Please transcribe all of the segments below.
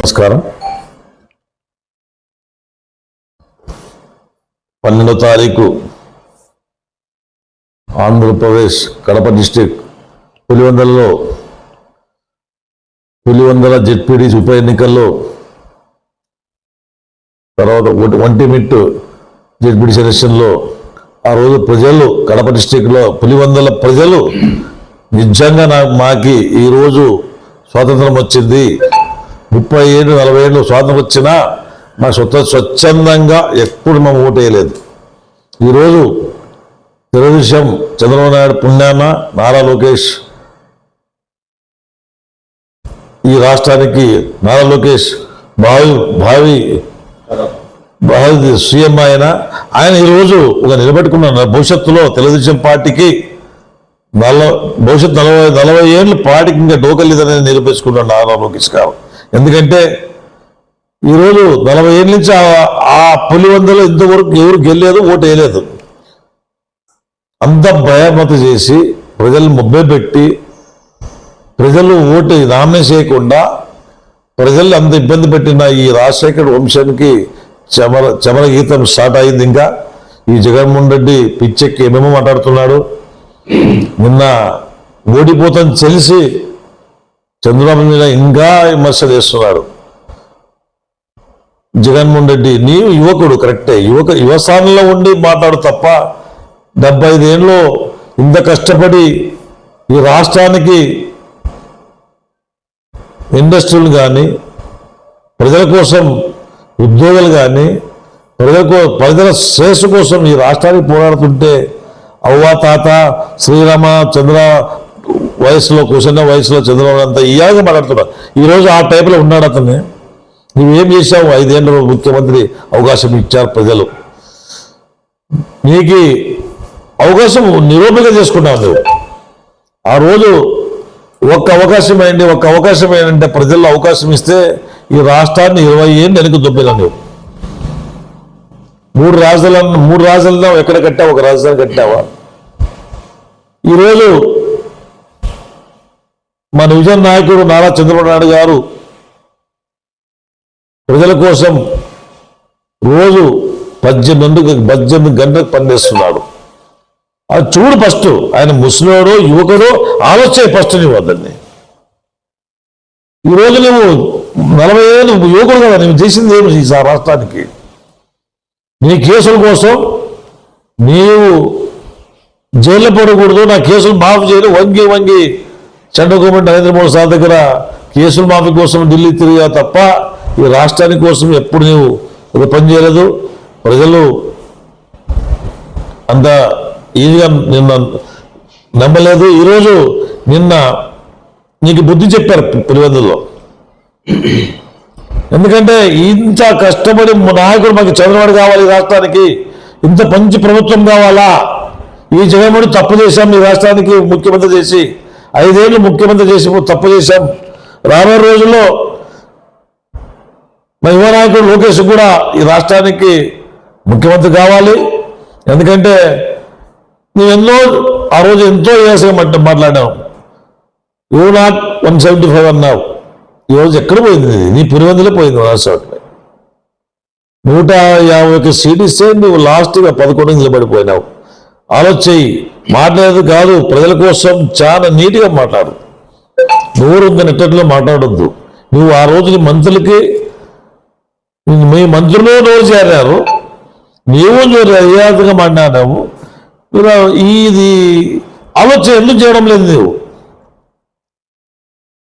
నమస్కారం. పన్నెండో తారీఖు ఆంధ్రప్రదేశ్ కడప డిస్టిక్ పులివందలలో పులివందల జెడ్పీడీసీ ఉప ఎన్నికల్లో తర్వాత ఒంటి- ఒంటిమిట్టు జెడ్పీడీ సెలక్షన్లో ఆ రోజు ప్రజలు కడప డిస్టిక్లో పులివందల ప్రజలు నిజంగా నాకు మాకి ఈరోజు స్వాతంత్రం వచ్చింది. ముప్పై ఏళ్ళు నలభై ఏళ్ళు స్వాతంత్రం వచ్చినా మా స్వత స్వచ్ఛందంగా ఎప్పుడు మేము ఓటు వేయలేదు. ఈరోజు తెలుగుదేశం చంద్రబాబు నాయుడు పుణ్యాన నారా లోకేష్ ఈ రాష్ట్రానికి నారా లోకేష్ భావి భావి భావి సీఎం ఆయన ఆయన ఈరోజు ఒక నిలబెట్టుకున్న భవిష్యత్తులో తెలుగుదేశం పార్టీకి నల భవిష్యత్ నలభై నలభై ఏళ్ళు పార్టీకి ఇంకా డోకలేదని నిరూపించుకున్నాడు నారా లోకేష్ గారు. ఎందుకంటే ఈరోజు నలభై ఏళ్ళ నుంచి ఆ- పులివందలో ఇంతవరకు ఎవరు గెలలేదు ఓటు వేయలేదు. అంత భయమత చేసి ప్రజలు ముబ్బే పెట్టి ప్రజలు ఓటు నామినే చేయకుండా ప్రజలు అంత ఇబ్బంది పెట్టిన ఈ రాజశేఖర్ వంశానికి చమర చమర గీతం స్టార్ట్ అయింది ఇంకా. ఈ జగన్మోహన్ రెడ్డి పిచ్చెక్కి ఏమేమో మాట్లాడుతున్నాడు. నిన్న ఓడిపోతాను తెలిసి చంద్రబాబు మీద ఇంకా విమర్శ చేస్తున్నారు. జగన్మోహన్ రెడ్డి నీవు యువకుడు కరెక్టే. యువక యువస్థానంలో ఉండి మాట్లాడు తప్ప డెబ్బై ఐదేళ్ళు ఇంత కష్టపడి ఈ రాష్ట్రానికి ఇండస్ట్రీలు కానీ ప్రజల కోసం ఉద్యోగాలు కానీ ప్రజల కో- ప్రజల శ్రేష్ఠ కోసం ఈ రాష్ట్రానికి పోరాడుతుంటే అవ్వ తాత శ్రీరామ చంద్ర వయసులో కూర్చున్న వయసులో చంద్రబాబు అంతా ఇయాగా మాట్లాడుతున్నారు. ఈరోజు ఆ టైపులో ఉన్నాడు అతన్ని నువ్వేం చేశావు? ఐదేళ్ళు ముఖ్యమంత్రి అవకాశం ఇచ్చారు ప్రజలు. నీకు అవకాశం నిరూపణ చేసుకున్నావు నువ్వు. ఆ రోజు ఒక్క అవకాశం అయింది ఒక్క అవకాశం ఏంటంటే ప్రజల్లో అవకాశం ఇస్తే ఈ రాష్ట్రాన్ని ఇరవై ఏళ్ళు వెనుక దొబ్బిలా నువ్వు. మూడు రాజధానులను మూడు రాజధానులు ఎక్కడ కట్టావు? ఒక రాజధాని కట్టావా? ఈరోజు మన విజయ నాయకుడు నారా చంద్రబాబు నాయుడు గారు ప్రజల కోసం రోజు పద్దెనిమిది పద్దెనిమిది గంటలకు పనిచేస్తున్నాడు. అది చూడు ఫస్ట్ ఆయన ముసలోడో యువకుడో ఆలోచన ఫస్ట్ నువ్వు వద్దండి ఈరోజు నువ్వు నలభై ఏళ్ళు యువకుడు కదా నువ్వు చేసింది ఏమి ఈ రాష్ట్రానికి? నీ కేసుల కోసం నీవు జైల్లో పడకూడదు నా కేసులు మాఫ్ చేయడం వంగి వంగి చంద్రబాబు నరేంద్ర మోడీ సార్ దగ్గర కేసులు మాఫీ కోసం ఢిల్లీ తిరిగా తప్ప ఈ రాష్ట్రానికి కోసం ఎప్పుడు నీవు ఒక పని చేయలేదు. ప్రజలు అంత ఈజీగా నిన్న నమ్మలేదు. ఈరోజు నిన్న నీకు బుద్ధి చెప్పారు పులివెందుల్లో. ఎందుకంటే ఇంత కష్టపడి నాయకుడు మాకు చంద్రబాబు కావాలి ఈ రాష్ట్రానికి. ఇంత మంచి ప్రభుత్వం కావాలా? ఈ జగన్మోహన్ తప్పు చేశాం ఈ రాష్ట్రానికి ముఖ్యమంత్రి చేసి. ఐదేళ్ళు ముఖ్యమంత్రి చేసి తప్పు చేశాం. రాబోయే రోజుల్లో మా యువనాయకుడు లోకేష్ కూడా ఈ రాష్ట్రానికి ముఖ్యమంత్రి కావాలి. ఎందుకంటే నువ్వు ఎన్నో ఆ రోజు ఎంతో ఏసగా మాట్లాడావు. You not one seventy five అన్నావు. ఈ రోజు ఎక్కడ పోయింది? నీ పురివందులో పోయింది రాష్ట్రంపై నూట యాభై ఒక సీట్ ఇస్తే నువ్వు లాస్ట్గా పదకొండు నిలబడిపోయినావు. ఆలోచన మాట్లాడేది కాదు ప్రజల కోసం చాలా నీట్గా మాట్లాడు. నూరు నెట్టట్లో మాట్లాడొద్దు. నువ్వు ఆ రోజు మంత్రులకి మీ మంత్రులు నోరు చేరారు నీవు నోరు మాట్లాడావు. ఇది ఆలోచన ఎందుకు చేయడం లేదు నువ్వు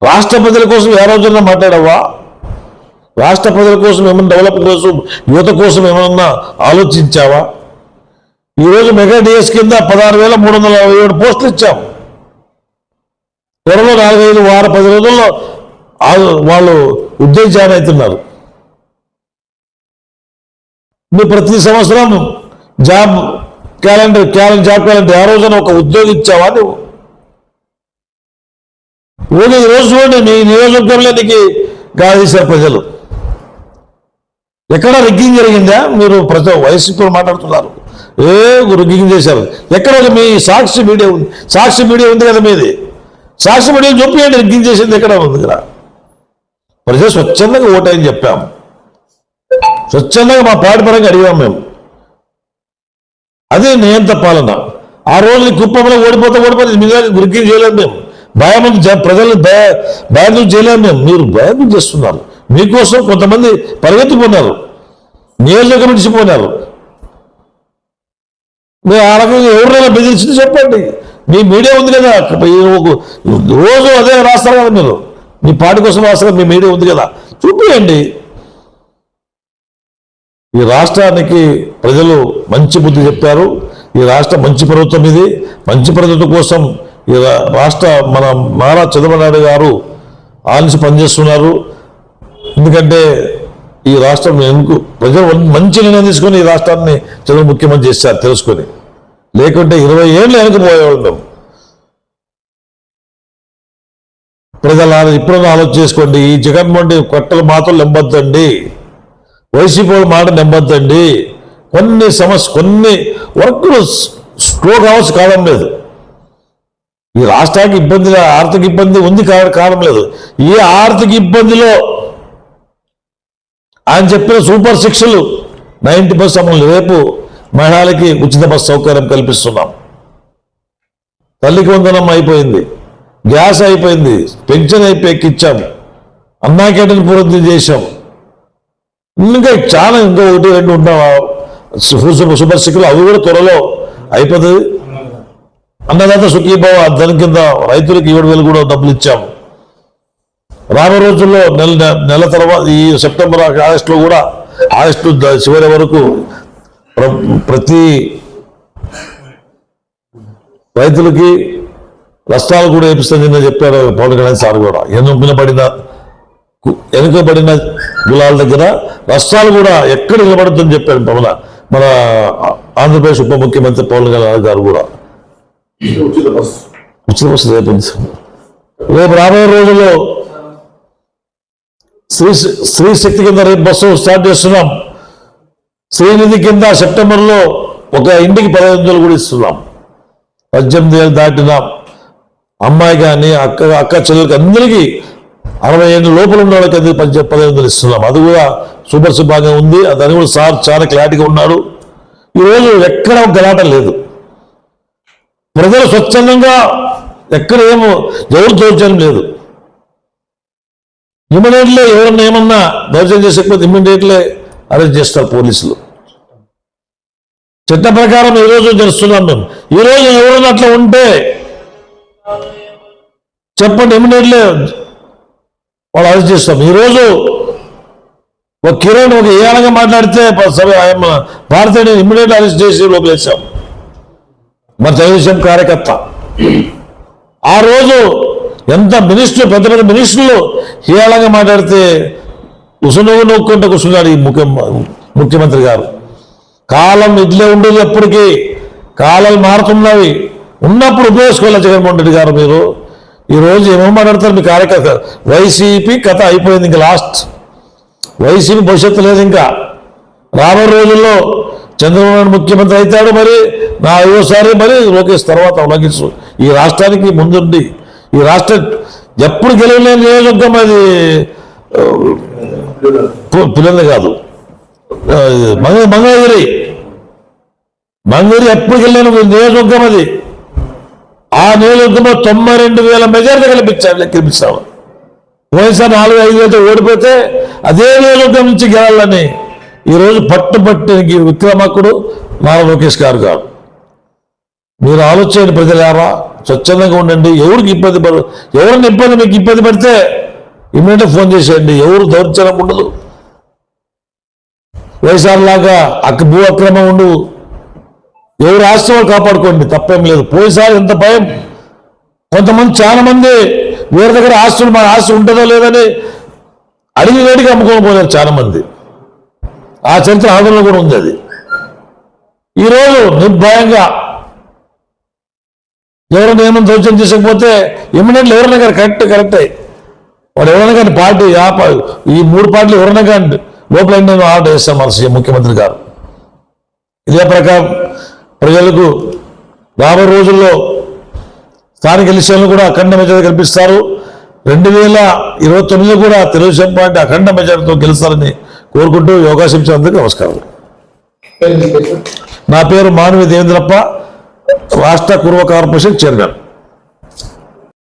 రాష్ట్ర ప్రజల కోసం ఏ రోజున మాట్లాడావా? రాష్ట్ర ప్రజల కోసం ఏమైనా డెవలప్ కోసం యువత కోసం ఏమన్నా ఆలోచించావా? ఈరోజు మెగా డిఎస్ కింద పదహారు వేల మూడు వందల అరవై ఏడు పోస్టులు ఇచ్చాం. త్వరలో నాలుగైదు వారం పది రోజుల్లో ఆ- వాళ్ళు ఉద్యోగ జాయిన్ అవుతున్నారు. నువ్వు ప్రతి సంవత్సరం job calendar calendar job calendar ఆ రోజున ఒక ఉద్యోగం ఇచ్చావా నువ్వు? ఓన్లీ ఈరోజు రోజు చూడండి మీ నియోజకవర్గంలో నీకు గాదీశారు ప్రజలు. ఎక్కడ రిగ్గింగ్ జరిగిందా? మీరు ప్రతి వయసు మాట్లాడుతున్నారు. ఏ రిగ్గింగ్ చేశారు? ఎక్కడ మీ సాక్షి మీడియా ఉంది సాక్షి మీడియా ఉంది కదా మీది? సాక్షి మీడియా చూపించండి రిగ్గింగ్ చేసింది ఎక్కడ ఉంది కదా ప్రజలు స్వచ్ఛందంగా ఓటని చెప్పాం. స్వచ్ఛందంగా మా పాటిపరంగా అడిగాం మేము. అదే నేను పాలన. ఆ రోజు కుప్పంలో ఓడిపోతే ఓడిపోతే మీద గురికి చేయలేము మేము. భయం ప్రజలు భయం చేయలేము మేము. మీరు భయం చేస్తున్నారు. మీకోసం కొంతమంది పరిగెత్తుకున్నారు. నియోజకవర్గం విడిచిపోయినారు మీరు ఆ రకంగా ఎవరైనా బెదిరించింది చెప్పండి. మీ మీడియా ఉంది కదా. రోజు అదే రాస్తారు కదా మీరు. మీ పార్టీ కోసం రాస్తారు మీ మీడియా ఉంది కదా. చూపియండి. ఈ రాష్ట్రానికి ప్రజలు మంచి బుద్ధి చెప్పారు. ఈ రాష్ట్ర మంచి ప్రభుత్వం ఇది. మంచి ప్రభుత్వం కోసం ఈ రా- రాష్ట్ర మన నారా చంద్రబాబు నాయుడు గారు ఆలిసి పనిచేస్తున్నారు. ఎందుకంటే ఈ రాష్ట్రం ఎందుకు? ప్రజలు మంచి నిర్ణయం తీసుకొని ఈ రాష్ట్రాన్ని చంద్ర ముఖ్యమంత్రి చేశారు తెలుసుకొని. లేకుంటే ఇరవై ఏళ్ళు వెనకపోయేవాళ్ళు ప్రజల ఇప్పుడు ఆలోచన చేసుకోండి. ఈ జగన్మోహన్ రెడ్డి కొట్టలు మాత్రం నమ్మొద్దండి వైసీపీ మాట నమ్మొద్దండి కొన్ని సమస్య కొన్ని వర్క్లు స్లో కావచ్చు కావడం లేదు. ఈ రాష్ట్రానికి ఇబ్బంది ఆర్థిక ఇబ్బంది ఉంది కావడం కావడం లేదు. ఈ ఆర్థిక ఇబ్బందిలో ఆయన చెప్పిన సూపర్ శిక్షలు నైన్టీ బస్ అమలు. రేపు మహిళలకి ఉచిత బస్ సౌకర్యం కల్పిస్తున్నాం. తల్లికి వందనం అయిపోయింది. గ్యాస్ అయిపోయింది. పెన్షన్ అయిపోయి ఎక్కిచ్చాం అన్నా పూర్తి చేశాం. ఇంకా చాలా ఇంకా ఒకటి రెండు ఉంటావా? సూపర్ శిక్షలు అవి కూడా త్వరలో అయిపోతుంది. అన్నదాత సుఖీభావ దాని కింద రైతులకు ఏడు వేలు కూడా డబ్బులు ఇచ్చాము రాబో రోజుల్లో నెల నెల తర్వాత ఈ సెప్టెంబర్ ఆగస్టులో కూడా ఆగస్టు చివరి వరకు ప్ర- ప్రతి రైతులకి నష్టాలు కూడా వేపిస్తుందని చెప్పారు పవన్ కళ్యాణ్ సార్ కూడా. ఎన్నుకునబడిన కు- వెనుకబడిన కులాల దగ్గర నష్టాలు కూడా ఎక్కడ నిలబడుతుందని చెప్పారు పవన్ మన ఆంధ్రప్రదేశ్ ఉప ముఖ్యమంత్రి పవన్ కళ్యాణ్ గారు కూడా. ఉచిత బస్సు. ఉచిత బస్సు రేపు. రేపు రాబోయే రోజుల్లో స్త్రీ స్త్రీ శక్తి కింద రేపు బస్సు స్టార్ట్ చేస్తున్నాం. శ్రీనిధి కింద సెప్టెంబర్లో ఒక ఇంటికి పదహైదు వందలు కూడా ఇస్తున్నాం. పద్దెనిమిది ఏళ్ళు దాటిన. అమ్మాయి కానీ అక్క అక్క చెల్లెలకి అందరికీ అరవై ఏళ్ళ లోపల ఉన్న వాళ్ళకి అది పది పదహైదు వందలు ఇస్తున్నాం. అది కూడా సూపర్ శుభంగా ఉంది. దాని కూడా సార్ చాలా క్లారిటీగా ఉన్నారు. ఈరోజు ఎక్కడ గలాట లేదు. ప్రజలు స్వచ్ఛందంగా ఎక్కడ ఏమో ఎవరు తోచడం లేదు. ఇమీడియట్లీ ఎవరన్నా ఏమన్నా దౌర్జన్యం చేసకపోతే ఇమీడియట్లీ అరెస్ట్ చేస్తారు పోలీసులు. చట్ట ప్రకారం ఈరోజు తెలుస్తున్నాం మేము. ఈరోజు ఎవరైనా అట్లా ఉంటే చెప్పండి ఇమీడియట్లీ వాళ్ళు అరెస్ట్ చేస్తాం. ఈరోజు ఒక కిరణ్ ఒక ఏళగా మాట్లాడితే సరే ఆయన భారతీయ ఇమీడియట్ అరెస్ట్ చేసి లోపలేసాం మన తెలుగుదేశం కార్యకర్త. ఆ రోజు ఎంత మినిస్టర్ పెద్ద పెద్ద మినిస్టర్లు హేళంగా మాట్లాడితే ఉసునవ్వు నొక్కుంటూ కూర్చున్నాడు ఈ ముఖ్య ముఖ్యమంత్రి గారు. కాలం ఇట్లే ఉండేది ఎప్పటికీ. కాలాలు మారుతున్నవి. ఉన్నప్పుడు ఉపయోగించుకోవాలి జగన్మోహన్ రెడ్డి గారు మీరు. ఈ రోజు ఏమేమి మాట్లాడతారు మీ కార్యకర్త. వైసీపీ కథ అయిపోయింది ఇంకా లాస్ట్. వైసీపీ భవిష్యత్తు లేదు ఇంకా. రాబోయే రోజుల్లో చంద్రబాబు నాయుడు ముఖ్యమంత్రి అవుతాడు మరి నా ఐదోసారి మరి లోకేష్ తర్వాత అవలంకించు ఈ రాష్ట్రానికి ముందుండి ఈ రాష్ట్రం ఎప్పుడు గెలవలేని నియోజకవర్గం అది ఆ, కాదు. మంగ మంగళగిరి. మంగళగిరి ఎప్పుడు గెలిన నియోజకవర్గం అది. ఆ నియోజకవర్గంలో తొంభై రెండు వేల మెజార్టీ కల్పించాడు లెక్కించాము పోయినసారి నాలుగు ఐదు వేలతో ఓడిపోతే అదే నియోజకవర్గం నుంచి గెలాలని ఈరోజు పట్టుబట్టి విక్రమకుడు నారా లోకేష్ గారు గారు. మీరు ఆలోచన ప్రజలారా స్వచ్ఛందంగా ఉండండి. ఎవరికి ఇబ్బంది పడు ఎవరిని ఇబ్బంది మీకు ఇబ్బంది పడితే ఇమ్మీడియట్ ఫోన్ చేసేయండి. ఎవరు దౌర్చనం ఉండదు. వైఎస్ఆర్ లాగా అక్క భూ అక్రమం ఉండవు ఎవరు ఆస్తులు కాపాడుకోండి. తప్పేం లేదు. పోయినసారి ఎంత భయం? కొంతమంది చాలా మంది వేరే దగ్గర ఆస్తులు మన ఆస్తి ఉంటుందో లేదని అడిగి వేడిగా అమ్ముకొని పోయారు చాలా మంది ఆ చరిత్ర ఆంధ్రలో కూడా ఉంది అది. ఈరోజు నిర్భయంగా ఎవరైనా ఏమైనా దౌర్జన్యం చేసుకపోతే ఇమ్మీడియట్లీ ఎవరైనా కానీ కరెక్ట్ కరెక్టే. వాడు ఎవరైనా కానీ పార్టీ ఆ ఈ మూడు పార్టీలు ఎవరైనా కానీ లోపల నేను ఆర్డర్ చేస్తాం మన సీఎం ముఖ్యమంత్రి గారు. ఇదే ప్రకారం ప్రజలకు రాబోయే రోజుల్లో స్థానిక ఎలక్షన్లు కూడా అఖండ మెజారిటీ కల్పిస్తారు. రెండు వేల ఇరవై తొమ్మిదిలో కూడా తెలుగుదేశం పార్టీ అఖండ మెజార్టీతో గెలుస్తారని కోరుకుంటూ అవకాశం ఇచ్చిన అందరికీ నమస్కారం? నా పేరు మానవి దేవేంద్రప్ప. రాష్ట్ర కుర్వ కార్పొరేషన్ చైర్మన్.